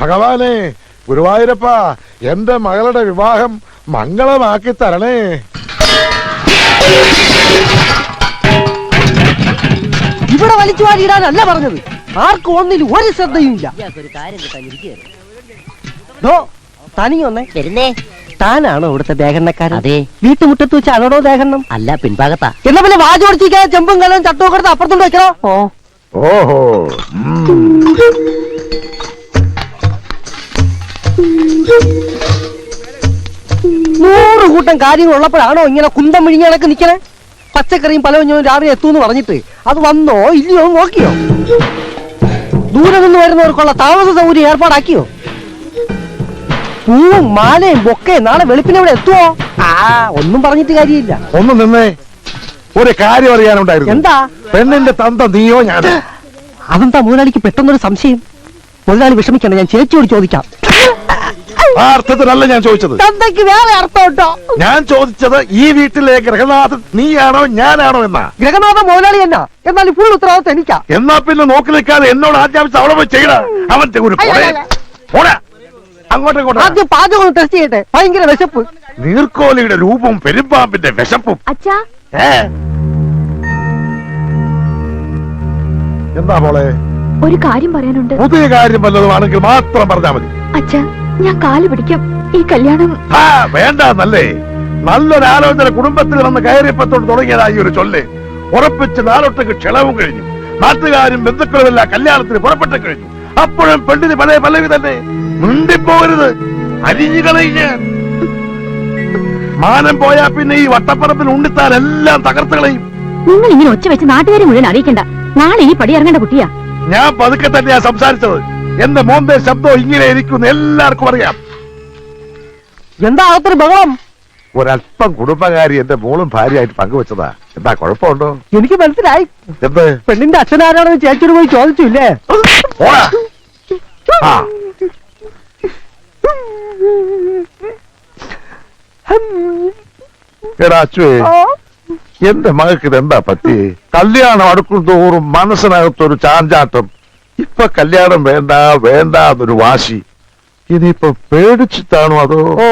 ഭഗവാനെ ഗുരുവായൂരപ്പ എന്റെ മകളുടെ വിവാഹം മംഗളമാക്കി തരണേ. ഇവിടെ വലിച്ചു വാരിയിടാനല്ല പറഞ്ഞത്. ആർക്കും ഒന്നിൽ ഒരു ശ്രദ്ധയും ഇല്ല വരുന്നേ. താനാണോ ഇവിടുത്തെ ദേഹണ്ണക്കാരൻ? അതെ. വീട്ടുമുറ്റത്ത് അതോടോ ദേഹണ്ണം? അല്ല പിൻഭാഗത്താ. എന്നാ പിന്നെ വാചോടിച്ചിരിക്കാതെ ചെമ്പും കലവും ചട്ടവും കൊടുത്ത് അപ്പുറത്തോട്ട് വെക്കണോ? ഓ. ഓഹോ. നൂറ് കൂട്ടം കാര്യങ്ങൾ ഉള്ളപ്പോഴാണോ ഇങ്ങനെ കുന്തം വിഴുങ്ങി കണക്ക് നിക്കണേ? പച്ചക്കറിയും പലവഞ്ഞും രാവിലെ എത്തൂന്ന് പറഞ്ഞിട്ട് അത് വന്നോ ഇല്ലയോ നോക്കിയോ? ദൂരെ നിന്ന് വരുന്നവർക്കുള്ള താമസ സൗകര്യം ഏർപ്പാടാക്കിയോ? പൂവും മാലയും ബൊക്കയും നാളെ വെളുപ്പിനെ ഇവിടെ എത്തുവോ? ആ ഒന്നും പറഞ്ഞിട്ട് കാര്യമില്ല. ഒന്ന് നിന്നേ. ഒരു കാര്യം അറിയാനുണ്ടായിരുന്നു. എന്താ? പെണ്ണിന്റെ തന്ത നീയോ ഞാൻ അതെന്താ മുതലാളിക്ക് പെട്ടെന്നൊരു സംശയം? മുതലാളി വിഷമിക്കണ്ട ഞാൻ ചേച്ചിയോട് ചോദിക്കാം. ആ അർത്ഥത്തിലല്ല ഞാൻ ചോദിച്ചത്. തന്തയ്ക്ക് വേറെ അർത്ഥം കേട്ടോ ഞാൻ ചോദിച്ചത് ഈ വീട്ടിലെ ഗ്രഹനാഥൻ നീയാണോ ഞാനാണോ എന്നാ? ഗ്രഹനാഥ മുതലാളി എന്നാ? എന്നാൽ ഫുൾ ഉത്തരവാദിത്തം എനിക്കാ. എന്നാ പിന്നെ നോക്കി നിൽക്കാതെ എന്നോട് ആജ്ഞാപിച്ച അവിടെ പോയി ചെയ്യണ അവൻ ഒരു. പോടാ. അങ്ങോട്ടും ഇങ്ങോട്ടും. ആദ്യം പാചകം ടെസ്റ്റ് ചെയ്യട്ടെ. ഭയങ്കര വിശപ്പ്. നീർക്കോലിയുടെ രൂപവും പെരുമ്പാമ്പിന്റെ വിശപ്പും. അച്ഛാ. ഏ? എന്താ മോളെ? ഒരു കാര്യം പറയാനുണ്ട്. പുതിയ കാര്യം വല്ലതുമാണെങ്കിൽ മാത്രം പറഞ്ഞാൽ മതി. അച്ഛ ഞാൻ കാൽ പിടിക്കാം. ഈ കല്യാണം വേണ്ട നല്ലേ? നല്ലൊരു ആലോചന കുടുംബത്തിൽ വന്ന് കയറിപ്പത്തോട് തുടങ്ങിയതായി ഒരു ചൊല്ല്. ഉറപ്പിച്ച് നാലൊട്ടക്ക് ക്ഷണവും കഴിഞ്ഞു. നാട്ടുകാരും ബന്ധുക്കളുമെല്ലാം കല്യാണത്തിന് പുറപ്പെട്ടു കഴിഞ്ഞു. അപ്പോഴും പെണ്ണിന് പല പല്ലവി തന്നെ. മുണ്ടിപ്പോകരുത്. അരിഞ്ഞു കളയുക. മാനം പോയാ പിന്നെ ഈ വട്ടപ്പറപ്പിൽ ഉണ്ണിത്താൻ എല്ലാം തകർത്ത് കളയും. നിങ്ങൾ ഇങ്ങനെ ഒച്ച വെച്ച് നാട്ടുകാരെ മുഴുവൻ അറിയിക്കണ്ട. നാളെ ഈ പടി ഇറങ്ങേണ്ട കുട്ടിയാ. ഞാൻ പതുക്കെ തന്നെയാ സംസാരിച്ചത്. എന്റെ മോന്റെ ശബ്ദം ഇങ്ങനെ ഇരിക്കുന്നു എല്ലാവർക്കും അറിയാം. എന്താ അകത്തൊരു ബഹളം? ഒരല്പം കുടുംബകാരി എന്റെ മോളും ഭാര്യയായിട്ട് പങ്കുവെച്ചതാ. എന്താ കുഴപ്പമുണ്ടോ? എനിക്ക് മനസ്സിലായി. എന്ത്? പെണ്ണിന്റെ അച്ഛനാരാണെന്ന് ചേച്ചിയോട് പോയി ചോദിച്ചില്ലേ? പോടാ. ആ. എടാ അച്ചുവേ. എന്റെ മകൾക്ക് ഇതെന്താ പറ്റി? കല്യാണം അടുക്കും തോറും മനസ്സിനകത്തൊരു ചാഞ്ചാട്ടം. ഇപ്പൊ കല്യാണം വേണ്ട വേണ്ട എന്നൊരു വാശി. ഇനിയിപ്പൊ പേടിച്ചിട്ടാണോ അതോ? ഓ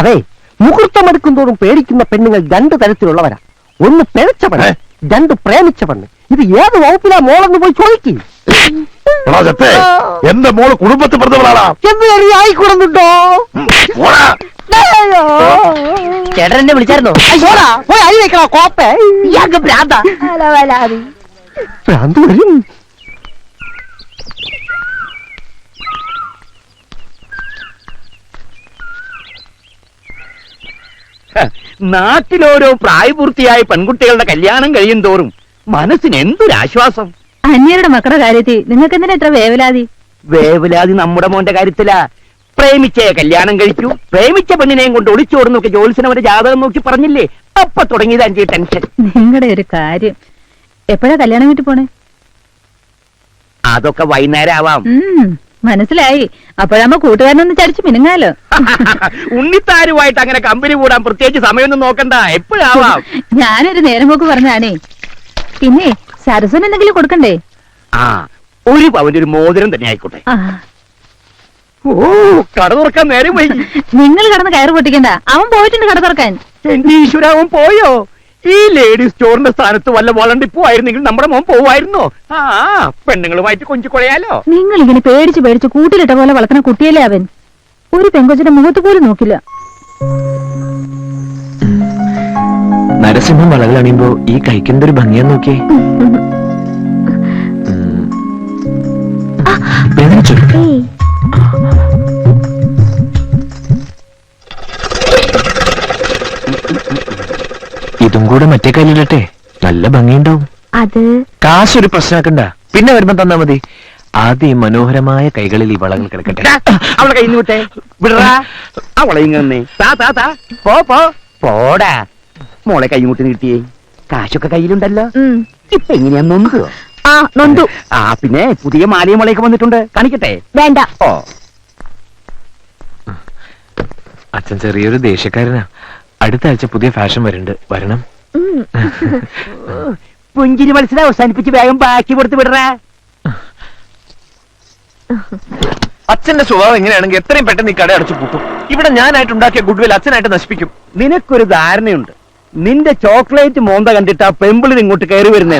അതെ. മുഹൂർത്തമെടുക്കും തോറും പേടിക്കുന്ന പെണ്ണുങ്ങൾ രണ്ട് തരത്തിലുള്ളവരാ. ഒന്ന് പിഴച്ച പെണ്ണ് രണ്ട് പ്രേമിച്ച പെണ്ണ് ഇത് ഏത് വകുപ്പിലാ മോളെന്ന് പോയി ചോദിക്കും. എടാ ചത്തേ എന്റെ മോൾ കുടുംബത്തിൽ പറഞ്ഞവളാടാ എന്ന് കരുതി ആയിക്കൂടുന്നുണ്ടോ. ചേട്ടൻ എന്നെ വിളിച്ചായിരുന്നോ? അയ്യോടാ, പോയി അരി വെക്കണോ കോപ്പേ? ഇയാൾക്ക് ഭ്രാന്ത. ഭ്രാന്ത് വരും. നാട്ടിലോരോ പ്രായപൂർത്തിയായ പെൺകുട്ടികളുടെ കല്യാണം കഴിയും തോറും മനസ്സിന് എന്തൊരാശ്വാസം? അന്യരുടെ മക്കളുടെ കാര്യത്തിൽ നിങ്ങൾക്ക് എന്തിനാ ഇത്ര വേവലാതി? വേവലാതി നമ്മുടെ മോന്റെ കാര്യത്തിലാ. പ്രേമിച്ചേ കല്യാണം കഴിച്ചു പ്രേമിച്ച പെണ്ണിനെയും കൊണ്ട് ഒളിച്ചോടുന്നൊക്കെ ജോത്സ്യനവരെ ജാതകം നോക്കി പറഞ്ഞില്ലേ? അപ്പൊ തുടങ്ങിയത് അഞ്ച് ടെൻഷൻ. നിങ്ങളുടെ ഒരു കാര്യം. എപ്പോഴാ കല്യാണം വീട്ടിൽ പോണേ? അതൊക്കെ വൈകുന്നേരം ആവാം മനസ്സിലായി. അപ്പോഴാകുമ്പോ കൂട്ടുകാരനൊന്ന് ചടിച്ച് മിനുങ്ങാലോ. ഉണ്ണിത്താരുമായിട്ട് അങ്ങനെ കമ്പനി കൂടാൻ പ്രത്യേകിച്ച് സമയമൊന്നും നോക്കണ്ട. എപ്പോഴാവാം? ഞാനൊരു നേരം പോക്ക് പറഞ്ഞാണേ. പിന്നെ സരസന് എന്തെങ്കിലും കൊടുക്കണ്ടേ? ആ ഒരു പവന്റെ ഒരു മോതിരം തന്നെ ആയിക്കോട്ടെ. ഓ കട തുറക്കാൻ നേരം വൈകി. നിങ്ങൾ കടന്ന് കയറ് പൊട്ടിക്കണ്ട. അവൻ പോയിട്ടുണ്ട് കട തുറക്കാൻ. എന്റെ ഈശ്വരാവൻ പോയോ? ഈ ലേഡി സ്റ്റോറിന്റെ സ്ഥാനത്ത് വല്ല വളണ്ടി ആയിരുന്നെങ്കിൽ നമ്മുടെ മോൻ പോവായിരുന്നോ? ആ പെണ്ണുങ്ങളുമായിട്ട് കൊഞ്ചു കൊളയാലോ? നിങ്ങൾ ഇങ്ങനെ പേടിച്ച് പേടിച്ച് കൂട്ടിലിട്ട പോലെ വളർത്തുന്ന കുട്ടിയല്ലേ അവൻ? ഒരു പെങ്കൊച്ചിന്റെ മുഖത്ത് പോലും നോക്കില്ല. നരസിംഹം വളകളണിയുമ്പോ ഈ കഴിക്കുന്നത് ഒരു ഭംഗിയാന്ന് നോക്കിയേ വേദനിച്ചു ഇതും കൂടെ മറ്റേ കയ്യിലിടട്ടെ. നല്ല ഭംഗിയുണ്ടാവും. അത്? കാശൊരു പ്രശ്നമാക്കണ്ട. പിന്നെ വരുമ്പോ തന്നാ മതി. ആദ്യം ഈ മനോഹരമായ കൈകളിൽ ഈ വളകൾ കിടക്കട്ടെ. അവളെ കയ്യിൽ നിന്ന് വിട്ടേ. വിടറാ. അവളെ ഇങ്ങനെ താ താ താ. പോ പോ. പോടാ. മോളെ കൈ മുട്ടി നീട്ടിയേ കാശൊക്കെ കയ്യിലുണ്ടല്ലോ. ഇപ്പൊ എങ്ങനെയാ നൊന്തുവോ ആ നൊന്തു. ആ പിന്നെ പുതിയ മാലയും വളയൊക്കെ വന്നിട്ടുണ്ട്. കാണിക്കട്ടെ? വേണ്ട. ഓ. അച്ഛൻ ചെറിയൊരു ദേഷ്യക്കാരനാ. അടുത്ത ആഴ്ച പുതിയ ഫാഷൻ വരുന്നുണ്ട്. വരണം. പുഞ്ചിരി മത്സരം അവസാനിപ്പിച്ച് വേഗം ബാക്കി കൊടുത്ത് വിടറ. അച്ഛന്റെ സ്വഭാവം എങ്ങനെയാണെങ്കിൽ എത്രയും പെട്ടെന്ന് ഈ കട അടച്ചു പൂട്ടും. ഇവിടെ ഞാനായിട്ട് ഉണ്ടാക്കിയ ഗുഡ്വിൽ അച്ഛനായിട്ട് നശിപ്പിക്കും. നിനക്കൊരു ധാരണയുണ്ട്. നിന്റെ ചോക്ലേറ്റ് മോന്ത കണ്ടിട്ട് ആ പെമ്പിളിന് ഇങ്ങോട്ട് കയറി വരുന്നേ.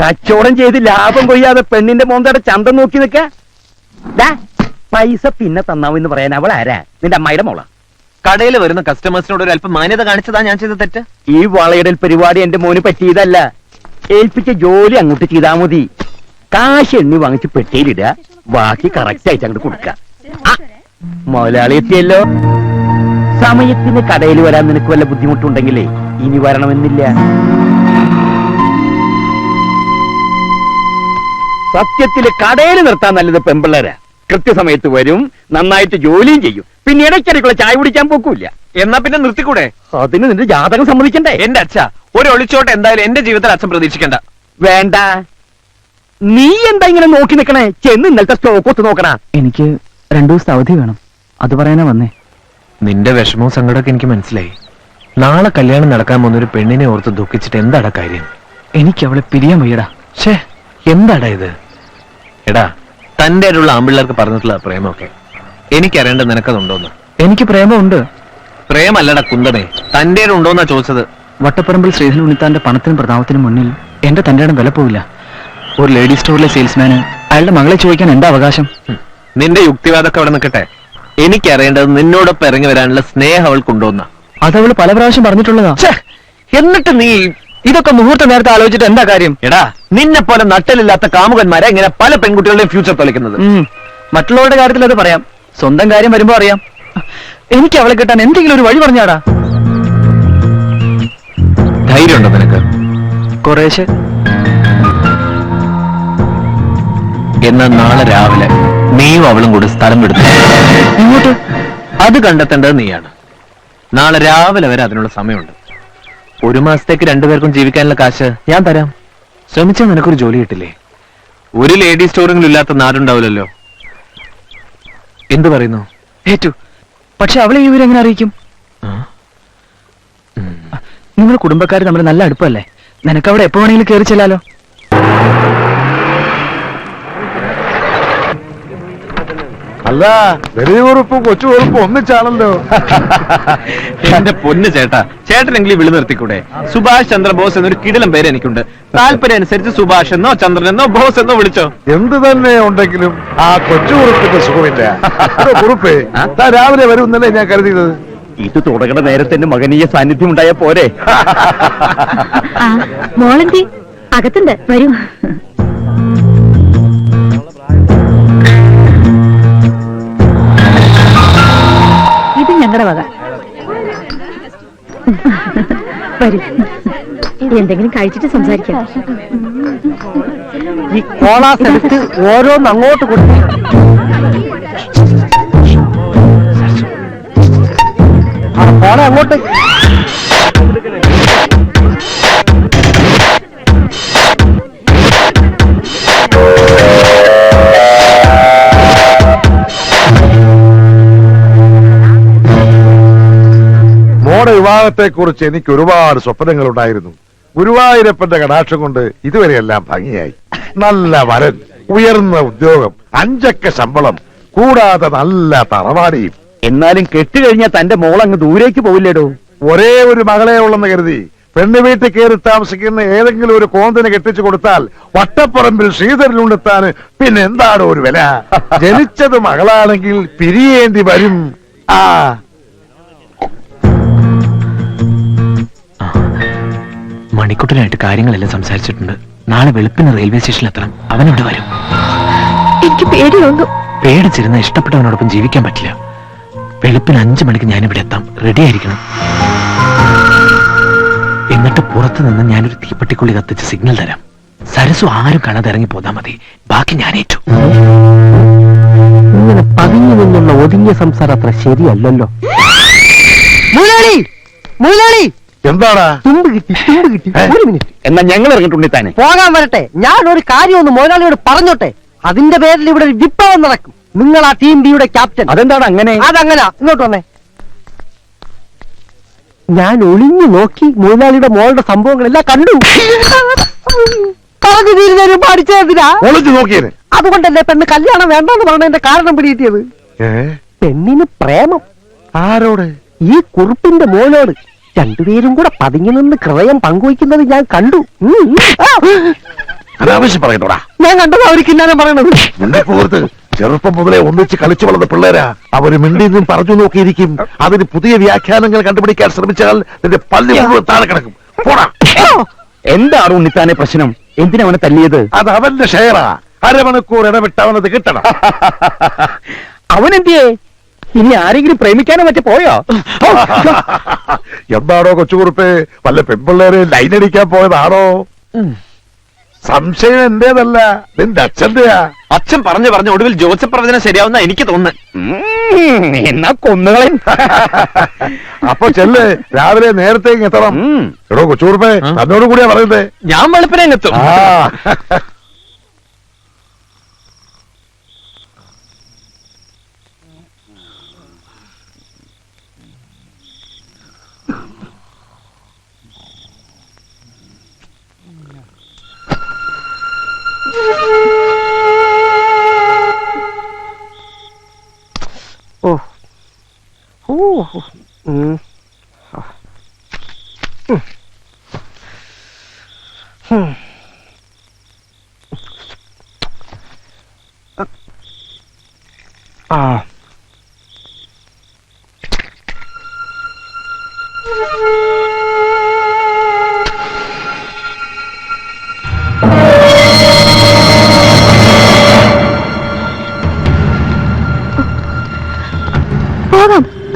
കച്ചവടം ചെയ്ത് ലാഭം കൊയ്യാതെ പെണ്ണിന്റെ മോന്തയുടെ ചന്തം നോക്കി നിക്ക പൈസ പിന്നെ തന്നാവെന്ന് പറയാൻ അവൾ ആരാ? നിന്റെ അമ്മയുടെ മോളാ. കടയിൽ വരുന്ന കസ്റ്റമേഴ്സിനോട് ഒരു അല്പം മാന്യത കാണിച്ചതാ ഞാൻ ചെയ്ത തെറ്റ്? ഈ വളയിടൽ പരിപാടി എന്റെ മോന് പറ്റിയതല്ല. ഏൽപ്പിച്ച ജോലി അങ്ങോട്ട് ചെയ്താ മതി. കാശ് എണ്ണി വാങ്ങിച്ച് പെട്ടിയിലിടുക. ബാക്കി കറക്റ്റ് ആയിട്ട് അങ്ങോട്ട് കൊടുക്ക മുതലാളി എത്തിയല്ലോ. സമയത്തിന് കടയിൽ വരാൻ നിനക്ക് വല്ല ബുദ്ധിമുട്ടുണ്ടെങ്കിലേ ഇനി വരണമെന്നില്ല. സത്യത്തിൽ കടയിൽ നിർത്താൻ നല്ലത് പെമ്പിള്ളേരാ കൃത്യസമയത്ത് വരും നന്നായിട്ട് ജോലിയും ചെയ്യും. പിന്നെ ഇടയ്ക്കിടയ്ക്കുള്ള ചായ കുടിക്കാൻ പോക്കൂല എന്നാ പിന്നെ നിർത്തിക്കൂടെ? അതിന് നിന്റെ ജാതകം സമ്മതിക്കണ്ടേ? എന്റെ അച്ഛ ഒരു ഒളിച്ചോട്ട് എന്തായാലും എന്റെ ജീവിതത്തിൽ അച്ഛൻ പ്രതീക്ഷിക്കണ്ട. വേണ്ട. നീ എന്താ ഇങ്ങനെ നോക്കി നിൽക്കണേ ചെന്ന് ഇന്നലത്തെ സ്റ്റോക്ക് ഒത്തു നോക്കണ. എനിക്ക് രണ്ടു ദിവസത്തെ അവധി വേണം. അത് പറയാനാ വന്നേ. നിന്റെ വിഷമവും സങ്കടമൊക്കെ എനിക്ക് മനസ്സിലായി. നാളെ കല്യാണം നടക്കാൻ പോകുന്ന ഒരു പെണ്ണിനെ ഓർത്ത് ദുഃഖിച്ചിട്ട് എന്താടാ കാര്യം? എനിക്ക് അവളെ പിരിയാൻ വയ്യടാ. ഷേ എന്താടാ ഇത്? എടാ തന്റെ ആയിട്ടുള്ള ആമ്പിള്ളേർക്ക് പറഞ്ഞിട്ടുള്ള പ്രേമമൊക്കെ. എനിക്കറിയേണ്ട നിനക്കതുണ്ടോന്ന്? എനിക്ക് പ്രേമമുണ്ട്. പ്രേമല്ലടാ കുന്തനെ തന്റെ ഉണ്ടോന്നാ ചോദിച്ചത്. വട്ടപ്പറമ്പിൽ ശ്രീധരൻ ഉണ്ണിത്താന്റെ പണത്തിനും പ്രതാപത്തിനും മുന്നിൽ എന്റെ തന്റെ ഇടം വില പോവില്ല. ഒരു ലേഡി സ്റ്റോറിലെ സെയിൽസ്മാന് അയാളുടെ മകളെ ചോദിക്കാൻ എന്താ അവകാശം? നിന്റെ യുക്തിവാദമൊക്കെ അവിടെ നിൽക്കട്ടെ. എനിക്കറിയേണ്ടത് നിന്നോടൊപ്പം ഇറങ്ങി വരാനുള്ള സ്നേഹം അവൾക്കുണ്ടോന്ന അതവൾ പല പ്രാവശ്യം പറഞ്ഞിട്ടുള്ളതാ. എന്നിട്ട് നീ ഇതൊക്കെ മുഹൂർത്ത നേരത്തെ ആലോചിച്ചിട്ട് എന്താ കാര്യം? എടാ. നിന്നെ പോലെ നട്ടലില്ലാത്ത കാമുകന്മാരെ ഇങ്ങനെ പല പെൺകുട്ടികളുടെയും ഫ്യൂച്ചർ തൊലക്കുന്നത് മറ്റുള്ളവരുടെ കാര്യത്തിൽ അത് പറയാം. സ്വന്തം കാര്യം വരുമ്പോ അറിയാം. എനിക്ക് അവളെ കിട്ടാൻ എന്തെങ്കിലും ഒരു വഴി പറഞ്ഞാടാ. ധൈര്യമുണ്ടോ നിനക്ക്? കുറേശ്ശെ. എന്നാൽ നാളെ രാവിലെ നീയും അവളും കൂടെ സ്ഥലം വിടുന്നു ഇങ്ങോട്ട് അത് കണ്ടെത്തേണ്ടത് നീയാണ്. നാളെ രാവിലെ വരെ അതിനുള്ള സമയമുണ്ട്. ഒരു മാസത്തേക്ക് രണ്ടുപേർക്കും ജീവിക്കാനുള്ള കാശ് ഞാൻ തരാം. ശ്രമിച്ചാൽ നിനക്കൊരു ജോലി കിട്ടില്ലേ? ഒരു ലേഡി സ്റ്റോറെങ്കിലും ഇല്ലാത്ത നാടുണ്ടാവില്ലല്ലോ. എന്തു പറയുന്നു? ഏറ്റു പക്ഷെ അവളെ ഈ വിവരം എങ്ങനെ അറിയിക്കും? നിങ്ങളുടെ നിങ്ങൾ കുടുംബക്കാർ തമ്മിൽ നല്ല അടുപ്പല്ലേ? നിനക്ക് അവിടെ എപ്പോ വേണമെങ്കിലും കയറി ചെല്ലാലോ? അല്ല വലിയ കുറുപ്പും കൊച്ചു കുറുപ്പും ഒന്നിച്ചാണല്ലോ. എന്റെ പൊന്ന് ചേട്ടാ ചേട്ടനെങ്കിലും വിളി നിർത്തിക്കൂടെ? സുഭാഷ് ചന്ദ്രബോസ് എന്നൊരു കിടിലം പേര് എനിക്കുണ്ട്. താല്പര്യം അനുസരിച്ച് സുഭാഷ് എന്നോ ചന്ദ്രൻ എന്നോ ബോസ് എന്നോ വിളിച്ചോ. എന്ത് തന്നെ ഉണ്ടെങ്കിലും ആ കൊച്ചു കുറുപ്പിന്റെ സുഖമില്ല. കുറിപ്പേ താൻ രാവിലെ വരുമെന്നല്ലേ ഞാൻ കരുതിയത്? ഇത് തുടങ്ങണ നേരത്തെ മകനീയ സാന്നിധ്യം ഉണ്ടായ പോരെ. മോളെന്തി? അകത്തുണ്ട് വരൂ. ഞങ്ങളുടെ വക. വരൂ. എന്തെങ്കിലും കഴിച്ചിട്ട് സംസാരിക്കാം. ഈ കോളാസ് എടുത്ത് ഓരോന്ന് അങ്ങോട്ട് കൊടുത്ത് ആ, പോണെ അങ്ങോട്ട്. മോടെ വിവാഹത്തെ കുറിച്ച് എനിക്ക് ഒരുപാട് സ്വപ്നങ്ങൾ ഉണ്ടായിരുന്നു ഗുരുവായൂരപ്പന്റെ കടാക്ഷം കൊണ്ട് ഇതുവരെയെല്ലാം ഭംഗിയായി. നല്ല വരൻ ഉയർന്ന ഉദ്യോഗം അഞ്ചക്ക ശമ്പളം കൂടാതെ നല്ല തറവാടിയും. എന്നാലും കെട്ടുകഴിഞ്ഞാൽ തന്റെ മോൾ അങ്ങ് ദൂരേക്ക് പോവില്ലേടോ? ഒരേ ഒരു മകളെ ഉള്ളെന്ന് കരുതി. പെണ്ണു വീട്ടിൽ കയറി താമസിക്കുന്ന ഏതെങ്കിലും ഒരു കോന്തിന് കെട്ടിച്ചു കൊടുത്താൽ വട്ടപ്പറമ്പിൽ ശ്രീധരനുണ്ടെത്താന് പിന്നെ എന്താണ് ഒരു വില? ജനിച്ചത് മകളാണെങ്കിൽ പിരിയേണ്ടി വരും. ആ മണിക്കുട്ടനായിട്ട് കാര്യങ്ങളെല്ലാം സംസാരിച്ചിട്ടുണ്ട്. നാളെ വെളുപ്പിന് റെയിൽവേ സ്റ്റേഷനിൽ എത്തണം. അവൻ ഇവിടെ വരും. എനിക്ക് പേടിയൊന്നും പേടിച്ചിരുന്ന ഇഷ്ടപ്പെട്ടവനോടൊപ്പം ജീവിക്കാൻ പറ്റില്ല. വെളുപ്പിന് അഞ്ചു മണിക്ക് ഞാനിവിടെ ഇവിടെ എത്താം. റെഡി ആയിരിക്കണം. എന്നിട്ട് പുറത്തു നിന്ന് ഞാനൊരു തീപ്പെട്ടിക്കുള്ളി കത്തിച്ച് സിഗ്നൽ തരാം. സരസു ആരും കാണാതെ ഇറങ്ങി പോതാ മതി. ബാക്കി ഞാൻ ഏറ്റു ഇങ്ങനെ പതിഞ്ഞു നിന്നുള്ള ഒതുങ്ങിയ സംസാരം അത്ര ശരിയല്ലല്ലോ. മുതലാളി! മുതലാളി! എന്താടാ? തുമ്പ് കിട്ടി തുമ്പ് കിട്ടി. ഒരു മിനിറ്റ്. എന്നാ ഞങ്ങൾ ഇറങ്ങിയിട്ടുണ്ടി താനെ. പോകാൻ വരട്ടെ. ഞാൻ ഒരു കാര്യം ഒന്ന് മോനാളിയോട് പറഞ്ഞോട്ടെ? അതിന്റെ പേരിൽ ഇവിടെ ഒരു വിപ്ലവം നടക്കും. നിങ്ങൾ ആ ടീം ബിയുടെ ക്യാപ്റ്റൻ അതെന്താണ് അങ്ങനെ? അതങ്ങന. ഇങ്ങോട്ട് വന്നേ. ഞാൻ ഒളിഞ്ഞു നോക്കി മോനാളിയുടെ മോളുടെ സംഭവങ്ങളെല്ലാം കണ്ടു. പറഞ്ഞു തീരുന്നതിന് പഠിച്ചതിനാ ഒളിച്ചു നോക്കിയേനെ അതുകൊണ്ടല്ലേ പെണ്ണ് കല്യാണം വേണ്ടെന്ന് പറഞ്ഞതിന്റെ കാരണം പിടികിട്ടിയത്? പെണ്ണിന് പ്രേമം. ആരോട്? ഈ കുറുപ്പിന്റെ മോനോട്. രണ്ടുപേരും കൂടെ പതിഞ്ഞു നിന്ന് ഹൃദയം പങ്കുവയ്ക്കുന്നത് ഞാൻ കണ്ടു. അനാവശ്യം പറയട്ടോടാ. ഞാൻ കണ്ടത് അവർ കിന്നാനം പറയണത്. ചെറുപ്പം മുതലേ ഒന്നിച്ച് കളിച്ചു വളർന്ന പിള്ളേരാ. അവർ മിണ്ടിന്നും പറഞ്ഞു നോക്കിയിരിക്കും. അതിന് പുതിയ വ്യാഖ്യാനങ്ങൾ കണ്ടുപിടിക്കാൻ ശ്രമിച്ചാൽ നിന്റെ പല്ലി മുഴുവൻ താഴെ കിടക്കും. പോടാ. എന്താണ് ഉണ്ണിത്താനെ പ്രശ്നം? എന്തിനാ അവനെ തല്ലിയത്? അത് അവന്റെ ഷെയറാ. അരമണിക്കൂർ ഇടവിട്ട് അവനത് കിട്ടണം. അവനെന്തിയേ? ഇനി ആരെങ്കിലും പ്രേമിക്കാനോ മറ്റേ പോയോ? എന്താണോ കൊച്ചുകുറുപ്പേ? വല്ല പെൺപിള്ളേരെ ലൈനടിക്കാൻ പോയതാണോ? സംശയം എന്റേതല്ല നിന്റെ അച്ഛന്റെയാ. അച്ഛൻ പറഞ്ഞു പറഞ്ഞ ഒടുവിൽ ജോസഫ് പ്രവചനം ശരിയാവുന്ന എനിക്ക് തോന്നുന്നു. എന്നാ കൊന്നുകളെ അപ്പൊ ചെല്ല് രാവിലെ നേരത്തെ എത്തണം. എടോ കൊച്ചുകുറുപ്പേ? തന്നോട് കൂടിയാ പറയുന്നത് ഞാൻ വെളുപ്പിനെ എത്തും. ആ പോകാം ആ,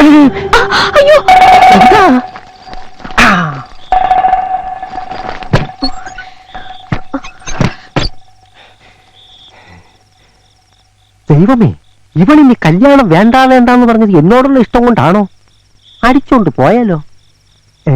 അയ്യോ. എന്താ? ദൈവമേ ഇവളിനി കല്യാണം വേണ്ട വേണ്ടാന്ന് പറഞ്ഞത് എന്നോടുള്ള ഇഷ്ടം കൊണ്ടാണോ? അടിച്ചോണ്ട് പോയാലോ? ഏ?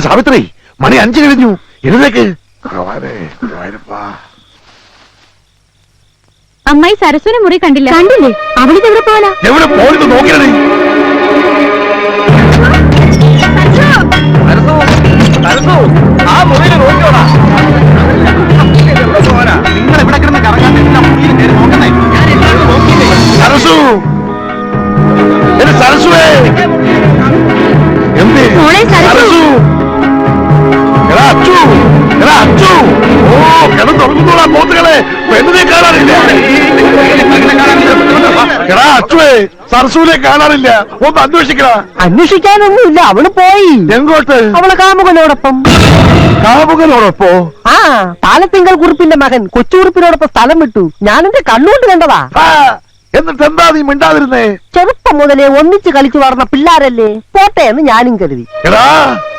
എടി സാവിത്രി മണി അഞ്ചു കഴിഞ്ഞു. എഴുന്നേക്ക്. അമ്മായി സരസ്വന മുറി കണ്ടില്ല. കണ്ടില്ലേ? അവളിത് എവിടെ പോവാനാ? എവിടെ ആ മുറിയിൽ നോക്കിയോടാ. നിങ്ങൾ ഇവിടെ കിടന്ന് കറങ്ങാൻ നോക്കണേ? സരസു. കിടന്നുറങ്ങുന്നോളാ പോത്തുകളെ. പെണ്ണിനെ കാണാനില്ല എടാ അച്ചുവേ സർസൂനെ കാണാനില്ല ഒന്ന് അന്വേഷിക്കടാ. അന്വേഷിക്കാനൊന്നുമില്ല അവൾ പോയി. എങ്കോട്ട് അവൾ കാമുകനോടൊപ്പം. കാമുകനോടൊപ്പോ? ആ താലത്തിങ്കൽ കുറിപ്പിന്റെ മകൻ കൊച്ചുകുറിപ്പിനോടൊപ്പം സ്ഥലം വിട്ടു. ഞാൻ എന്റെ കണ്ണുകൊണ്ട് കണ്ടതാ. എന്നിട്ട് എന്താ നീ മിണ്ടാതിരുന്നേ? ചെറുപ്പം മുതലേ ഒന്നിച്ച് കളിച്ചു വളർന്ന പിള്ളാരല്ലേ? പോട്ടെ എന്ന് ഞാനും കരുതി. എടാ!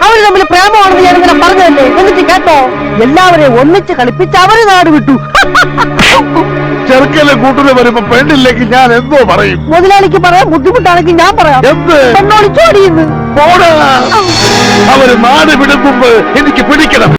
അവർ തമ്മിൽ പ്രേമമാണെന്ന് ഞാൻ ഇങ്ങനെ പറഞ്ഞതല്ലേ? എന്നിട്ട് കേട്ടോ എല്ലാവരെയും ഒന്നിച്ച് കളിപ്പിച്ച് അവർ നാട് വിട്ടു. ചെറുക്കലെ കൂട്ടിന് വരുമ്പോ പെണ്ണില്ലെങ്കിൽ ഞാൻ എന്തോ പറയും? മുതലാളിക്ക് പറയാൻ ബുദ്ധിമുട്ടാണെങ്കിൽ ഞാൻ പറയാം. എന്ത്? പെണ്ണോളിച്ചോടിയെന്ന് പോടാ! അവർ നാട് വിടുമ്പ് എനിക്ക് പിടിക്കണം.